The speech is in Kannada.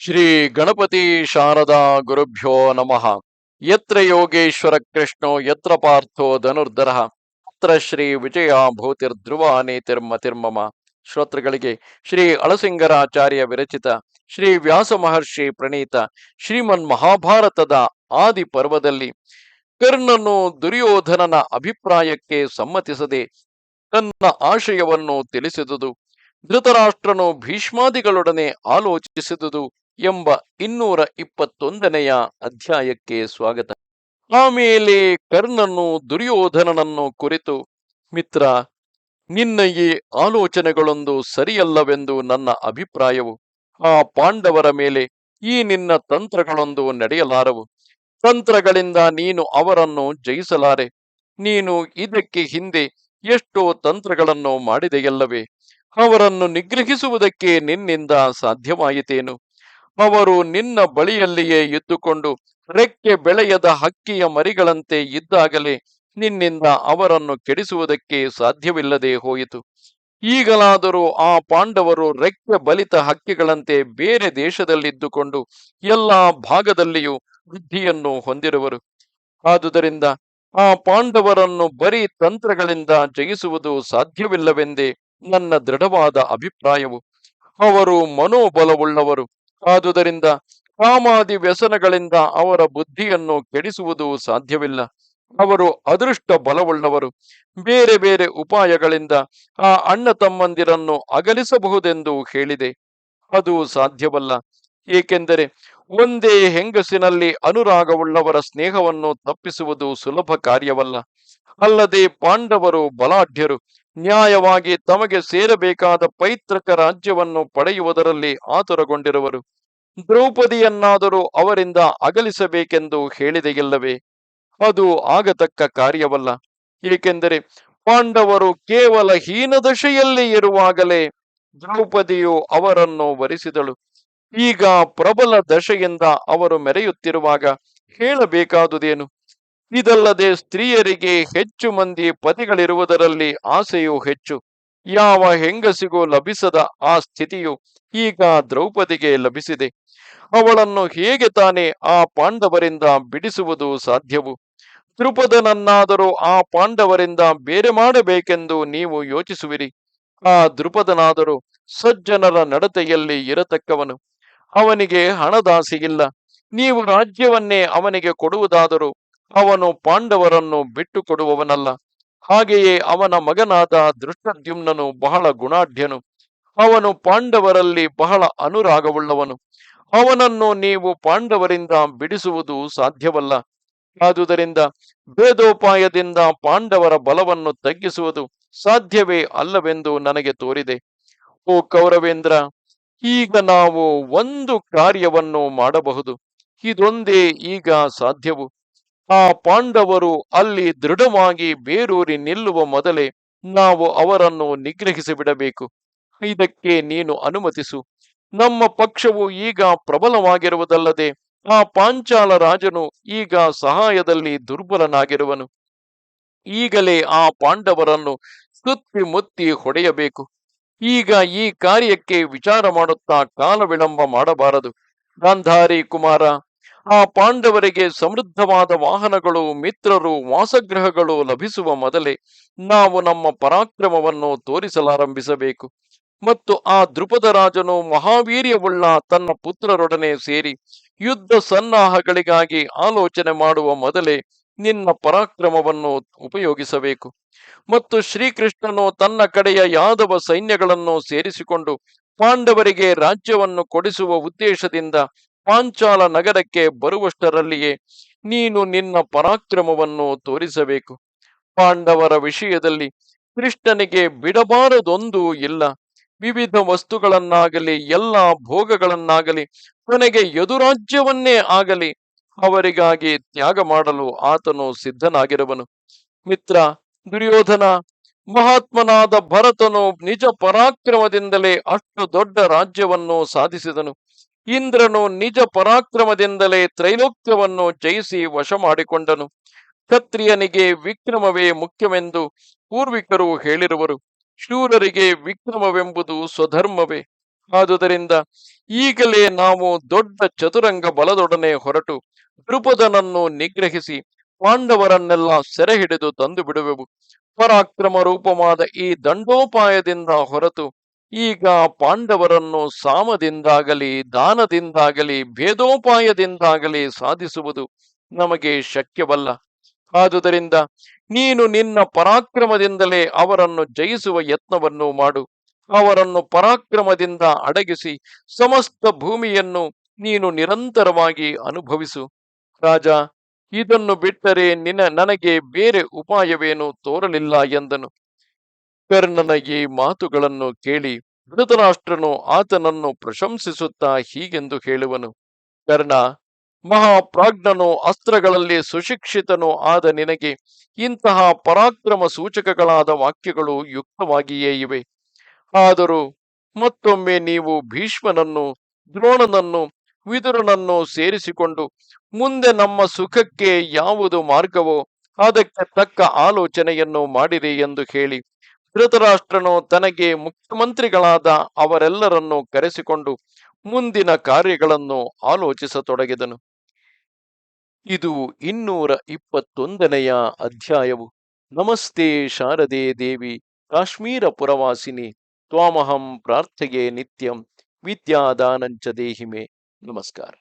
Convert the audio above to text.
ಶ್ರೀ ಗಣಪತಿ ಶಾರದಾ ಗುರುಭ್ಯೋ ನಮಃ. ಯತ್ರ ಯೋಗೇಶ್ವರ ಕೃಷ್ಣೋ, ಯತ್ರ ಪಾರ್ಥೋ ಧನುರ್ಧರ, ಅತ್ರ ಶ್ರೀ ವಿಜಯ ಭೂತಿರ್ಧ್ರುವ ನೇತಿರ್ಮತಿರ್ಮಮ ಶ್ರೋತೃಗಳಿಗೆ ಶ್ರೀ ಅಳಸಿಂಗರಾಚಾರ್ಯ ವಿರಚಿತ, ಶ್ರೀ ವ್ಯಾಸ ಮಹರ್ಷಿ ಪ್ರಣೀತ, ಶ್ರೀಮನ್ ಮಹಾಭಾರತದ ಆದಿ ಪರ್ವದಲ್ಲಿ ಕರ್ಣನು ದುರ್ಯೋಧನನ ಅಭಿಪ್ರಾಯಕ್ಕೆ ಸಮ್ಮತಿಸದೆ ತನ್ನ ಆಶಯವನ್ನು ತಿಳಿಸಿದುದು, ಧೃತರಾಷ್ಟ್ರನು ಭೀಷ್ಮಾದಿಗಳೊಡನೆ ಆಲೋಚಿಸಿದುದು ಎಂಬ ಇನ್ನೂರ ಇಪ್ಪತ್ತೊಂದನೆಯ ಅಧ್ಯಾಯಕ್ಕೆ ಸ್ವಾಗತ. ಆಮೇಲೆ ಕರ್ಣನು ದುರ್ಯೋಧನನನ್ನು ಕುರಿತು, ಮಿತ್ರ ನಿನ್ನ ಈ ಆಲೋಚನೆಗಳೊಂದು ಸರಿಯಲ್ಲವೆಂದು ನನ್ನ ಅಭಿಪ್ರಾಯವು. ಆ ಪಾಂಡವರ ಮೇಲೆ ಈ ನಿನ್ನ ತಂತ್ರಗಳೊಂದು ನಡೆಯಲಾರವು. ತಂತ್ರಗಳಿಂದ ನೀನು ಅವರನ್ನು ಜಯಿಸಲಾರೆ. ನೀನು ಇದಕ್ಕೆ ಹಿಂದೆ ಎಷ್ಟೋ ತಂತ್ರಗಳನ್ನು ಮಾಡಿದೆಯಲ್ಲವೇ. ಅವರನ್ನು ನಿಗ್ರಹಿಸುವುದಕ್ಕೆ ನಿನ್ನಿಂದ ಸಾಧ್ಯವಾಯಿತೇನು? ಅವರು ನಿನ್ನ ಬಳಿಯಲ್ಲಿಯೇ ಇದ್ದುಕೊಂಡು ರೆಕ್ಕೆ ಬೆಳೆಯದ ಹಕ್ಕಿಯ ಮರಿಗಳಂತೆ ಇದ್ದಾಗಲೇ ನಿನ್ನಿಂದ ಅವರನ್ನು ಕೆಡಿಸುವುದಕ್ಕೆ ಸಾಧ್ಯವಿಲ್ಲದೆ ಹೋಯಿತು. ಈಗಲಾದರೂ ಆ ಪಾಂಡವರು ರೆಕ್ಕೆ ಬಲಿತ ಹಕ್ಕಿಗಳಂತೆ ಬೇರೆ ದೇಶದಲ್ಲಿದ್ದುಕೊಂಡು ಎಲ್ಲ ಭಾಗದಲ್ಲಿಯೂ ವೃದ್ಧಿಯನ್ನು ಹೊಂದಿರುವರು. ಆದುದರಿಂದ ಆ ಪಾಂಡವರನ್ನು ಬರೀ ತಂತ್ರಗಳಿಂದ ಜಯಿಸುವುದು ಸಾಧ್ಯವಿಲ್ಲವೆಂದೇ ನನ್ನ ದೃಢವಾದ ಅಭಿಪ್ರಾಯವು. ಅವರು ಮನೋಬಲವುಳ್ಳವರು. ಆದುದರಿಂದ ಕಾಮಾದಿ ವ್ಯಸನಗಳಿಂದ ಅವರ ಬುದ್ಧಿಯನ್ನು ಕೆಡಿಸುವುದು ಸಾಧ್ಯವಿಲ್ಲ. ಅವರು ಅದೃಷ್ಟ ಬಲವುಳ್ಳವರು. ಬೇರೆ ಬೇರೆ ಉಪಾಯಗಳಿಂದ ಆ ಅಣ್ಣ ತಮ್ಮಂದಿರನ್ನು ಅಗಲಿಸಬಹುದೆಂದು ಹೇಳಿದೆ. ಅದು ಸಾಧ್ಯವಲ್ಲ. ಏಕೆಂದರೆ ಒಂದೇ ಹೆಂಗಸಿನಲ್ಲಿ ಅನುರಾಗವುಳ್ಳವರ ಸ್ನೇಹವನ್ನು ತಪ್ಪಿಸುವುದು ಸುಲಭ ಕಾರ್ಯವಲ್ಲ. ಅಲ್ಲದೆ ಪಾಂಡವರು ಬಲಾಢ್ಯರು. ನ್ಯಾಯವಾಗಿ ತಮಗೆ ಸೇರಬೇಕಾದ ಪೈತೃಕ ರಾಜ್ಯವನ್ನು ಪಡೆಯುವುದರಲ್ಲಿ ಆತುರಗೊಂಡಿರುವರು. ದ್ರೌಪದಿಯನ್ನಾದರೂ ಅವರಿಂದ ಅಗಲಿಸಬೇಕೆಂದು ಹೇಳಿದೆಯಲ್ಲವೇ? ಅದು ಆಗತಕ್ಕ ಕಾರ್ಯವಲ್ಲ. ಏಕೆಂದರೆ ಪಾಂಡವರು ಕೇವಲ ಹೀನದಶೆಯಲ್ಲಿ ಇರುವಾಗಲೇ ದ್ರೌಪದಿಯು ಅವರನ್ನು ವರಿಸಿದಳು. ಈಗ ಪ್ರಬಲ ದಶೆಯಿಂದ ಅವರು ಮೆರೆಯುತ್ತಿರುವಾಗ ಹೇಳಬೇಕಾದುದೇನು? ಇದಲ್ಲದೆ ಸ್ತ್ರೀಯರಿಗೆ ಹೆಚ್ಚು ಮಂದಿ ಪತಿಗಳಿರುವುದರಲ್ಲಿ ಆಸೆಯೂ ಹೆಚ್ಚು. ಯಾವ ಹೆಂಗಸಿಗೂ ಲಭಿಸದ ಆ ಸ್ಥಿತಿಯು ಈಗ ದ್ರೌಪದಿಗೆ ಲಭಿಸಿದೆ. ಅವಳನ್ನು ಹೇಗೆ ತಾನೇ ಆ ಪಾಂಡವರಿಂದ ಬಿಡಿಸುವುದು ಸಾಧ್ಯವು? ದೃಪದನನ್ನಾದರೂ ಆ ಪಾಂಡವರಿಂದ ಬೇರೆ ಮಾಡಬೇಕೆಂದು ನೀವು ಯೋಚಿಸುವಿರಿ. ಆ ದೃಪದನಾದರೂ ಸಜ್ಜನರ ನಡತೆಯಲ್ಲಿ ಇರತಕ್ಕವನು. ಅವನಿಗೆ ಹಣದಾಸೆಯಿಲ್ಲ. ನೀವು ರಾಜ್ಯವನ್ನೇ ಅವನಿಗೆ ಕೊಡುವುದಾದರೂ ಅವನು ಪಾಂಡವರನ್ನು ಬಿಟ್ಟು ಕೊಡುವವನಲ್ಲ ಹಾಗೆಯೇ ಅವನ ಮಗನಾದ ದೃಷ್ಟದ್ಯುಮ್ನನು ಬಹಳ ಗುಣಾಢ್ಯನು. ಅವನು ಪಾಂಡವರಲ್ಲಿ ಬಹಳ ಅನುರಾಗವುಳ್ಳವನು. ಅವನನ್ನು ನೀವು ಪಾಂಡವರಿಂದ ಬಿಡಿಸುವುದು ಸಾಧ್ಯವಲ್ಲ. ಆದುದರಿಂದ ಭೇದೋಪಾಯದಿಂದ ಪಾಂಡವರ ಬಲವನ್ನು ತಗ್ಗಿಸುವುದು ಸಾಧ್ಯವೇ ಅಲ್ಲವೆಂದು ನನಗೆ ತೋರಿದೆ. ಓ ಕೌರವೇಂದ್ರ, ಈಗ ನಾವು ಒಂದು ಕಾರ್ಯವನ್ನು ಮಾಡಬಹುದು. ಇದೊಂದೇ ಈಗ ಸಾಧ್ಯವು. ಆ ಪಾಂಡವರು ಅಲ್ಲಿ ದೃಢವಾಗಿ ಬೇರೂರಿ ನಿಲ್ಲುವ ಮೊದಲೇ ನಾವು ಅವರನ್ನು ನಿಗ್ರಹಿಸಿ ಬಿಡಬೇಕು ಇದಕ್ಕೆ ನೀನು ಅನುಮತಿಸು. ನಮ್ಮ ಪಕ್ಷವು ಈಗ ಪ್ರಬಲವಾಗಿರುವುದಲ್ಲದೆ ಆ ಪಾಂಚಾಲ ರಾಜನು ಈಗ ಸಹಾಯದಲ್ಲಿ ದುರ್ಬಲನಾಗಿರುವನು. ಈಗಲೇ ಆ ಪಾಂಡವರನ್ನು ಸುತ್ತಿ ಮುತ್ತಿ ಹೊಡೆಯಬೇಕು. ಈಗ ಈ ಕಾರ್ಯಕ್ಕೆ ವಿಚಾರ ಮಾಡುತ್ತಾ ಕಾಲ ವಿಳಂಬ ಮಾಡಬಾರದು. ಗಾಂಧಾರಿ ಕುಮಾರ ಆ ಪಾಂಡವರಿಗೆ ಸಮೃದ್ಧವಾದ ವಾಹನಗಳು, ಮಿತ್ರರು, ವಾಸಗೃಹಗಳು ಲಭಿಸುವ ಮೊದಲೇ ನಾವು ನಮ್ಮ ಪರಾಕ್ರಮವನ್ನು ತೋರಿಸಲಾರಂಭಿಸಬೇಕು. ಮತ್ತು ಆ ದೃಪದ ರಾಜನು ಮಹಾವೀರ್ಯವುಳ್ಳ ತನ್ನ ಪುತ್ರರೊಡನೆ ಸೇರಿ ಯುದ್ಧ ಸನ್ನಾಹಗಳಿಗಾಗಿ ಆಲೋಚನೆ ಮಾಡುವ ಮೊದಲೇ ನಿನ್ನ ಪರಾಕ್ರಮವನ್ನು ಉಪಯೋಗಿಸಬೇಕು. ಮತ್ತು ಶ್ರೀಕೃಷ್ಣನು ತನ್ನ ಕಡೆಯ ಯಾದವ ಸೈನ್ಯಗಳನ್ನು ಸೇರಿಸಿಕೊಂಡು ಪಾಂಡವರಿಗೆ ರಾಜ್ಯವನ್ನು ಕೊಡಿಸುವ ಉದ್ದೇಶದಿಂದ ಪಾಂಚಾಲ ನಗರಕ್ಕೆ ಬರುವಷ್ಟರಲ್ಲಿಯೇ ನೀನು ನಿನ್ನ ಪರಾಕ್ರಮವನ್ನು ತೋರಿಸಬೇಕು. ಪಾಂಡವರ ವಿಷಯದಲ್ಲಿ ಕೃಷ್ಣನಿಗೆ ಬಿಡಬಾರದೊಂದು ಇಲ್ಲ. ವಿವಿಧ ವಸ್ತುಗಳನ್ನಾಗಲಿ, ಎಲ್ಲ ಭೋಗಗಳನ್ನಾಗಲಿ, ಕೊನೆಗೆ ಯದುರಾಜ್ಯವನ್ನೇ ಆಗಲಿ ಅವರಿಗಾಗಿ ತ್ಯಾಗ ಮಾಡಲು ಆತನು ಸಿದ್ಧನಾಗಿರುವನು. ಮಿತ್ರ, ದುರ್ಯೋಧನ, ಮಹಾತ್ಮನಾದ ಭರತನು ನಿಜ ಪರಾಕ್ರಮದಿಂದಲೇ ಅಷ್ಟು ದೊಡ್ಡ ರಾಜ್ಯವನ್ನು ಸಾಧಿಸಿದನು. ಇಂದ್ರನು ನಿಜ ಪರಾಕ್ರಮದಿಂದಲೇ ತ್ರೈಲೋಕ್ಯವನ್ನು ಜಯಿಸಿ ವಶ ಮಾಡಿಕೊಂಡನು ಕ್ಷತ್ರಿಯನಿಗೆ ವಿಕ್ರಮವೇ ಮುಖ್ಯವೆಂದು ಪೂರ್ವಿಕರು ಹೇಳಿರುವರು. ಶೂರರಿಗೆ ವಿಕ್ರಮವೆಂಬುದು ಸ್ವಧರ್ಮವೇ. ಆದುದರಿಂದ ಈಗಲೇ ನಾವು ದೊಡ್ಡ ಚತುರಂಗ ಬಲದೊಡನೆ ಹೊರಟು ದೃಪದನನ್ನು ನಿಗ್ರಹಿಸಿ ಪಾಂಡವರನ್ನೆಲ್ಲ ಸೆರೆ ಹಿಡಿದು ತಂದು ಬಿಡುವೆವು ಪರಾಕ್ರಮ ರೂಪವಾದ ಈ ದಂಡೋಪಾಯದಿಂದ ಹೊರತು ಈಗ ಪಾಂಡವರನ್ನು ಸಾಮದಿಂದಾಗಲಿ, ದಾನದಿಂದಾಗಲಿ ಭೇದೋಪಾಯದಿಂದಾಗಲಿ ಸಾಧಿಸುವುದು ನಮಗೆ ಶಕ್ಯವಲ್ಲ. ಆದುದರಿಂದ ನೀನು ನಿನ್ನ ಪರಾಕ್ರಮದಿಂದಲೇ ಅವರನ್ನು ಜಯಿಸುವ ಯತ್ನವನ್ನು ಮಾಡು. ಅವರನ್ನು ಪರಾಕ್ರಮದಿಂದ ಅಡಗಿಸಿ ಸಮಸ್ತ ಭೂಮಿಯನ್ನು ನೀನು ನಿರಂತರವಾಗಿ ಅನುಭವಿಸು. ರಾಜ, ಇದನ್ನು ಬಿಟ್ಟರೆ ನಿನ್ನ ನನಗೆ ಬೇರೆ ಉಪಾಯವೇನು ತೋರಲಿಲ್ಲ ಎಂದನು. ಕರ್ಣನ ಈ ಮಾತುಗಳನ್ನು ಕೇಳಿ ಧೃತರಾಷ್ಟ್ರನು ಆತನನ್ನು ಪ್ರಶಂಸಿಸುತ್ತಾ ಹೀಗೆಂದು ಹೇಳುವನು. ಕರ್ಣ, ಮಹಾಪ್ರಾಜ್ಞನು ಅಸ್ತ್ರಗಳಲ್ಲಿ ಸುಶಿಕ್ಷಿತನು ಆದ ನಿನಗೆ ಇಂತಹ ಪರಾಕ್ರಮ ಸೂಚಕಗಳಾದ ವಾಕ್ಯಗಳು ಯುಕ್ತವಾಗಿಯೇ ಇವೆ. ಆದರೂ ಮತ್ತೊಮ್ಮೆ ನೀವು ಭೀಷ್ಮನನ್ನು, ದ್ರೋಣನನ್ನು, ವಿದುರನನ್ನು ಸೇರಿಸಿಕೊಂಡು ಮುಂದೆ ನಮ್ಮ ಸುಖಕ್ಕೆ ಯಾವುದು ಮಾರ್ಗವೋ ಅದಕ್ಕೆ ತಕ್ಕ ಆಲೋಚನೆಯನ್ನು ಮಾಡಿರಿ ಎಂದು ಹೇಳಿ ಧೃತರಾಷ್ಟ್ರನು ತನಗೆ ಮುಖ್ಯಮಂತ್ರಿಗಳಾದ ಅವರೆಲ್ಲರನ್ನು ಕರೆಸಿಕೊಂಡು ಮುಂದಿನ ಕಾರ್ಯಗಳನ್ನು ಆಲೋಚಿಸತೊಡಗಿದನು. ಇದು ಇನ್ನೂರ ಇಪ್ಪತ್ತೊಂದನೆಯ ಅಧ್ಯಾಯವು. ನಮಸ್ತೆ ಶಾರದೆ ದೇವಿ, ಕಾಶ್ಮೀರ ಪುರವಾಸಿನಿ, ತ್ವಾಮಹಂ ಪ್ರಾರ್ಥೆಗೆ ನಿತ್ಯಂ, ವಿದ್ಯಾದಾನಂಚ ದೇಹಿಮೆ. ನಮಸ್ಕಾರ.